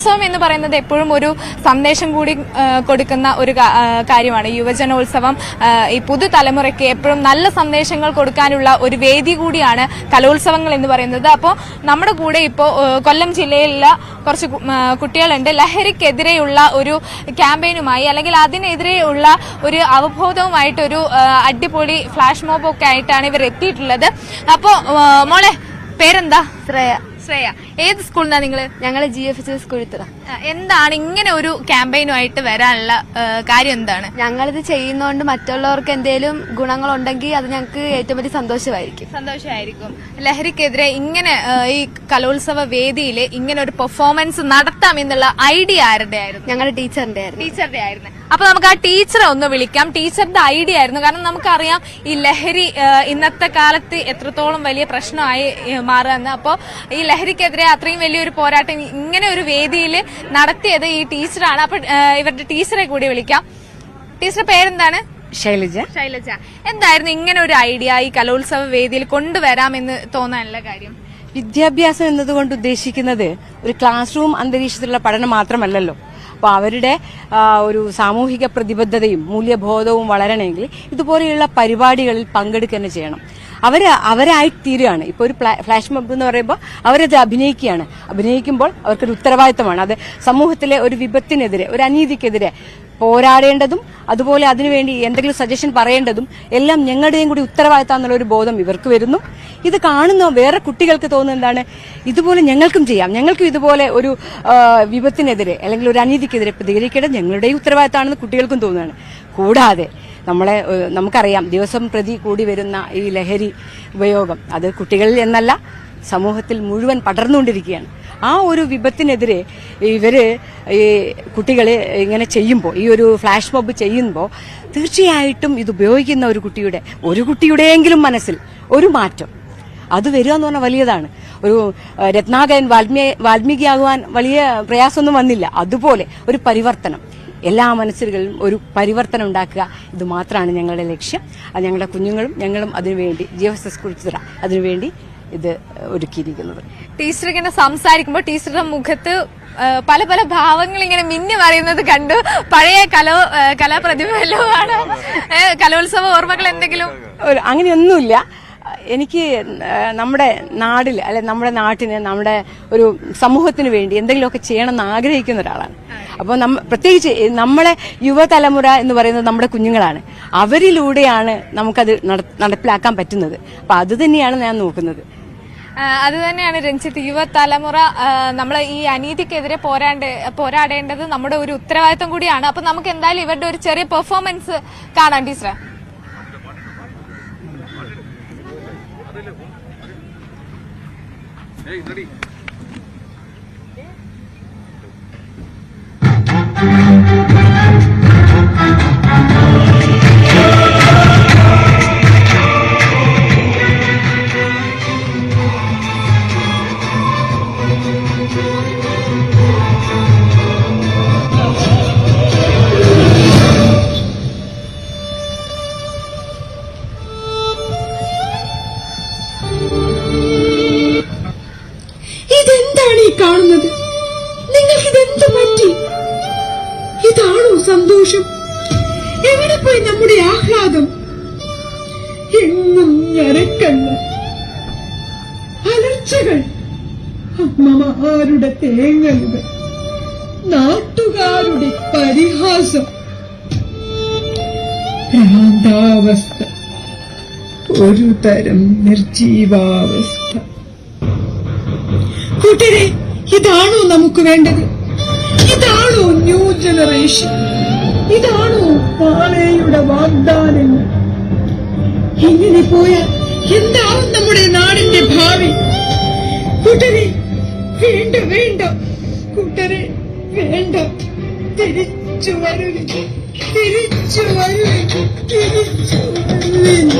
ഉത്സവം എന്ന് പറയുന്നത് എപ്പോഴും ഒരു സന്ദേശം കൂടി കൊടുക്കുന്ന ഒരു കാര്യമാണ്. യുവജനോത്സവം ഈ പുതുതലമുറയ്ക്ക് എപ്പോഴും നല്ല സന്ദേശങ്ങൾ കൊടുക്കാനുള്ള ഒരു വേദി കൂടിയാണ് കലോത്സവങ്ങൾ എന്ന് പറയുന്നത്. അപ്പോൾ നമ്മുടെ കൂടെ ഇപ്പോൾ കൊല്ലം ജില്ലയിലുള്ള കുറച്ച് കുട്ടികളുണ്ട്. ലഹരിക്കെതിരെയുള്ള ഒരു ക്യാമ്പയിനുമായി അല്ലെങ്കിൽ അതിനെതിരെയുള്ള ഒരു അവബോധവുമായിട്ടൊരു അടിപൊളി ഫ്ലാഷ് മോബൊക്കെ ആയിട്ടാണ് ഇവർ എത്തിയിട്ടുള്ളത്. അപ്പോൾ മോളെ പേരെന്താ? ശ്രേയ. ശ്രേയ ഏത് സ്കൂളിൽ നിന്നാ നിങ്ങൾ ഞങ്ങൾ ജി എഫ് എസ് എന്താണ് ഇങ്ങനെ ഒരു ക്യാമ്പയിനുമായിട്ട് വരാനുള്ള കാര്യം എന്താണ്? ഞങ്ങളിത് ചെയ്യുന്നതുകൊണ്ട് മറ്റുള്ളവർക്ക് എന്തെങ്കിലും ഗുണങ്ങളുണ്ടെങ്കിൽ അത് ഞങ്ങൾക്ക് ഏറ്റവും വലിയ സന്തോഷമായിരിക്കും. സന്തോഷമായിരിക്കും. ലഹരിക്കെതിരെ ഇങ്ങനെ ഈ കലോത്സവ വേദിയിൽ ഇങ്ങനെ ഒരു പെർഫോമൻസ് നടത്താം എന്നുള്ള ഐഡിയ ആരുടെ ആയിരുന്നു ഞങ്ങളുടെ ടീച്ചറിന്റെ ആയിരുന്നു ടീച്ചറുടെ ആയിരുന്നു അപ്പൊ നമുക്ക് ആ ടീച്ചറെ ഒന്ന് വിളിക്കാം. ടീച്ചറുടെ ഐഡിയ ആയിരുന്നു. കാരണം നമുക്കറിയാം ഈ ലഹരി ഇന്നത്തെ കാലത്ത് എത്രത്തോളം വലിയ പ്രശ്നമായി മാറുകയെന്ന്. അപ്പോൾ ഈ ലഹരിക്കെതിരെ അത്രയും വലിയൊരു പോരാട്ടം ഇങ്ങനെ ഒരു വേദിയിൽ നടത്തിയത് ഈ ടീച്ചറാണ്. അപ്പൊ ഇവരുടെ ടീച്ചറെ കൂടി വിളിക്കാം. ടീച്ചറുടെ പേരെന്താണ്? ശൈലജ. ശൈലജ. എന്തായിരുന്നു ഇങ്ങനെ ഒരു ഐഡിയ ഈ കലോത്സവ വേദിയിൽ കൊണ്ടുവരാമെന്ന് തോന്നാനുള്ള കാര്യം? വിദ്യാഭ്യാസം എന്നതുകൊണ്ട് ഉദ്ദേശിക്കുന്നത് ഒരു ക്ലാസ് റൂം അന്തരീക്ഷത്തിലുള്ള പഠനം മാത്രമല്ലല്ലോ. അപ്പൊ അവരുടെ ഒരു സാമൂഹിക പ്രതിബദ്ധതയും മൂല്യബോധവും വളരണമെങ്കിൽ ഇതുപോലെയുള്ള പരിപാടികളിൽ പങ്കെടുക്കുക തന്നെ ചെയ്യണം. അവർ അവരായി തീരുകയാണ്. ഇപ്പൊ ഒരു ഫ്ലാഷ് മബ് എന്ന് പറയുമ്പോൾ അവരത് അഭിനയിക്കുകയാണ്. അഭിനയിക്കുമ്പോൾ അവർക്കൊരു ഉത്തരവാദിത്തമാണ് അത് സമൂഹത്തിലെ ഒരു വിപത്തിനെതിരെ ഒരു അനീതിക്കെതിരെ പോരാടേണ്ടതും അതുപോലെ അതിനുവേണ്ടി എന്തെങ്കിലും സജഷൻ പറയേണ്ടതും എല്ലാം ഞങ്ങളുടെയും കൂടി ഉത്തരവാദിത്തം ഒരു ബോധം ഇവർക്ക് വരുന്നു. ഇത് കാണുന്ന വേറെ കുട്ടികൾക്ക് തോന്നുന്നത് എന്താണ്? ഇതുപോലെ ഞങ്ങൾക്കും ചെയ്യാം. ഞങ്ങൾക്കും ഇതുപോലെ ഒരു വിപത്തിനെതിരെ അല്ലെങ്കിൽ ഒരു അനീതിക്കെതിരെ പ്രതികരിക്കേണ്ടത് ഞങ്ങളുടെയും ഉത്തരവാദിത്തമാണെന്ന് കുട്ടികൾക്കും തോന്നുകയാണ്. കൂടാതെ നമ്മളെ നമുക്കറിയാം ദിവസം പ്രതി കൂടി വരുന്ന ഈ ലഹരി ഉപയോഗം അത് കുട്ടികളിൽ എന്നല്ല സമൂഹത്തിൽ മുഴുവൻ പടർന്നുകൊണ്ടിരിക്കുകയാണ്. ആ ഒരു വിപത്തിനെതിരെ ഇവർ ഈ കുട്ടികളെ ഇങ്ങനെ ചെയ്യുമ്പോൾ ഈ ഒരു ഫ്ലാഷ് മോബ് ചെയ്യുമ്പോൾ തീർച്ചയായിട്ടും ഇത് ഉപയോഗിക്കുന്ന ഒരു കുട്ടിയുടെ ഒരു കുട്ടിയുടെയെങ്കിലും മനസ്സിൽ ഒരു മാറ്റം. അത് വരിക എന്ന് പറഞ്ഞാൽ വലിയതാണ്. ഒരു രത്നാകരൻ വാൽമീ വാൽമീകിയാകുവാൻ വലിയ പ്രയാസമൊന്നും വന്നില്ല. അതുപോലെ ഒരു പരിവർത്തനം. എല്ലാ മനസ്സുകളിലും ഒരു പരിവർത്തനം ഉണ്ടാക്കുക. ഇത് മാത്രമാണ് ഞങ്ങളുടെ ലക്ഷ്യം. അത് ഞങ്ങളുടെ കുഞ്ഞുങ്ങളും ഞങ്ങളും അതിനുവേണ്ടി ജി എഫ് എസ് കുറിച്ചിറ അതിനുവേണ്ടി ഇത് ഒരുക്കിയിരിക്കുന്നത്. ടീച്ചർ ഇങ്ങനെ സംസാരിക്കുമ്പോൾ ടീച്ചറുടെ മുഖത്ത് പല പല ഭാവങ്ങൾ ഇങ്ങനെ മിന്നി മറിയുന്നത് കണ്ടു പഴയ കലോ ഏ, കലോത്സവ ഓർമ്മകൾ എന്തെങ്കിലും? അങ്ങനെയൊന്നുമില്ല. എനിക്ക് നമ്മുടെ നാടിൽ അല്ലെ നമ്മുടെ നാട്ടിന് നമ്മുടെ ഒരു സമൂഹത്തിന് വേണ്ടി എന്തെങ്കിലുമൊക്കെ ചെയ്യണമെന്ന് ആഗ്രഹിക്കുന്ന ഒരാളാണ്. അപ്പോൾ നമ്മ പ്രത്യേകിച്ച് നമ്മളെ യുവതലമുറ എന്ന് പറയുന്നത് നമ്മുടെ കുഞ്ഞുങ്ങളാണ്. അവരിലൂടെയാണ് നമുക്കത് നട- നടപ്പിലാക്കാൻ പറ്റുന്നത്. അപ്പം അത് തന്നെയാണ് ഞാൻ നോക്കുന്നത്. ആ, അത് തന്നെയാണ് രഞ്ജിത്ത്. യുവതലമുറ നമ്മൾ ഈ അനീതിക്കെതിരെ പോരാണ്ട് പോരാടേണ്ടത് നമ്മുടെ ഒരു ഉത്തരവാദിത്വം കൂടിയാണ്. അപ്പൊ നമുക്ക് എന്തായാലും ഇവരുടെ ഒരു ചെറിയ പെർഫോമൻസ് കാണാം ടീച്ചറെ. ഇതെന്താണ് ഈ കാണുന്നത്? സന്തോഷം? എവിടെ പോയി നമ്മുടെ ആഹ്ലാദം? അലർച്ചകൾ അമ്മമാരുടെ തേങ്ങലുകൾ നാട്ടുകാരുടെ പരിഹാസം. ഭ്രാന്താവസ്ഥ. ഒരു തരം നിർജീവാവസ്ഥ. കൂട്ടരെ ഇതാണോ നമുക്ക് വേണ്ടത്? ഇതാണോ ന്യൂ ജനറേഷൻ? ഇതാണോ പാളയുടെ വാഗ്ദാനങ്ങൾ? ഇങ്ങനെ പോയാൽ എന്താവും നമ്മുടെ നാടിന്റെ ഭാവി? കൂട്ടരെ വേണ്ട വേണ്ട കൂട്ടരെ വേണ്ട. തിരിച്ചു വരുവിൻ. തിരിച്ചു വരുവിൻ. തിരിച്ചു വരുവിൻ.